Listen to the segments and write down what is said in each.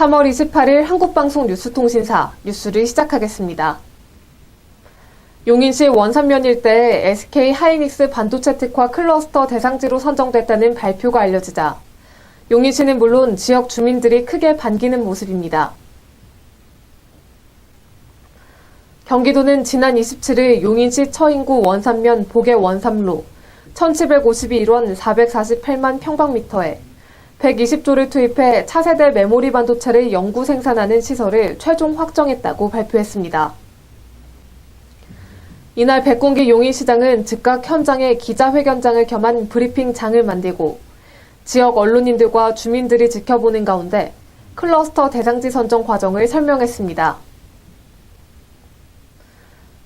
3월 28일 한국방송 뉴스통신사 뉴스를 시작하겠습니다. 용인시 원산면 일대에 SK 하이닉스 반도체 특화 클러스터 대상지로 선정됐다는 발표가 알려지자 용인시는 물론 지역 주민들이 크게 반기는 모습입니다. 경기도는 지난 27일 용인시 처인구 원산면 복의 원삼로 1751원 448만 평방미터에 120조를 투입해 차세대 메모리 반도체를 연구 생산하는 시설을 최종 확정했다고 발표했습니다. 이날 백공기 용인시장은 즉각 현장에 기자회견장을 겸한 브리핑장을 만들고 지역 언론인들과 주민들이 지켜보는 가운데 클러스터 대상지 선정 과정을 설명했습니다.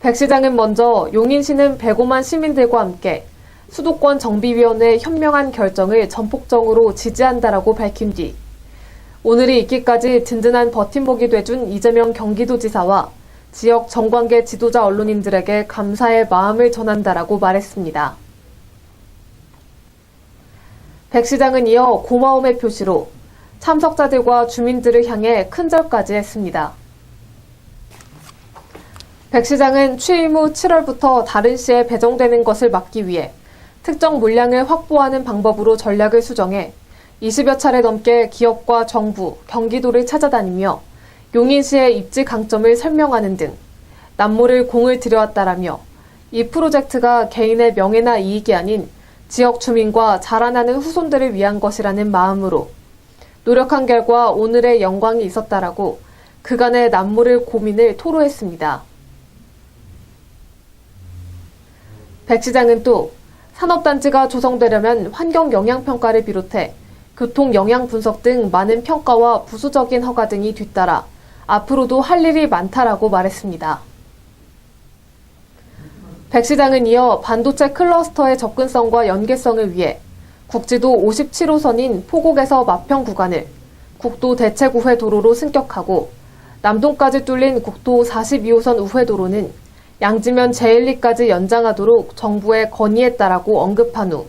백 시장은 먼저 용인시는 105만 시민들과 함께 수도권 정비위원회 현명한 결정을 전폭적으로 지지한다라고 밝힌 뒤 오늘이 있기까지 든든한 버팀목이 돼준 이재명 경기도지사와 지역 정관계 지도자 언론인들에게 감사의 마음을 전한다라고 말했습니다. 백 시장은 이어 고마움의 표시로 참석자들과 주민들을 향해 큰 절까지 했습니다. 백 시장은 취임 후 7월부터 다른 시에 배정되는 것을 막기 위해 특정 물량을 확보하는 방법으로 전략을 수정해 20여 차례 넘게 기업과 정부, 경기도를 찾아다니며 용인시의 입지 강점을 설명하는 등 남모를 공을 들여왔다라며 이 프로젝트가 개인의 명예나 이익이 아닌 지역 주민과 자라나는 후손들을 위한 것이라는 마음으로 노력한 결과 오늘의 영광이 있었다라고 그간의 남모를 고민을 토로했습니다. 백 시장은 또 산업단지가 조성되려면 환경 영향 평가를 비롯해 교통 영향 분석 등 많은 평가와 부수적인 허가 등이 뒤따라 앞으로도 할 일이 많다라고 말했습니다. 백 시장은 이어 반도체 클러스터의 접근성과 연계성을 위해 국지도 57호선인 포곡에서 마평 구간을 국도 대책 우회 도로로 승격하고 남동까지 뚫린 국도 42호선 우회 도로는 양지면 제1리까지 연장하도록 정부에 건의했다라고 언급한 후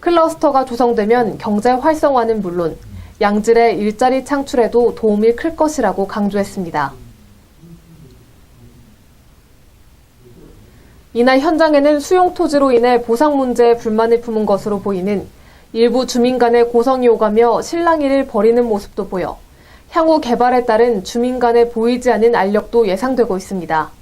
클러스터가 조성되면 경제 활성화는 물론 양질의 일자리 창출에도 도움이 클 것이라고 강조했습니다. 이날 현장에는 수용 토지로 인해 보상 문제에 불만을 품은 것으로 보이는 일부 주민 간의 고성이 오가며 실랑이를 벌이는 모습도 보여 향후 개발에 따른 주민 간에 보이지 않은 알력도 예상되고 있습니다.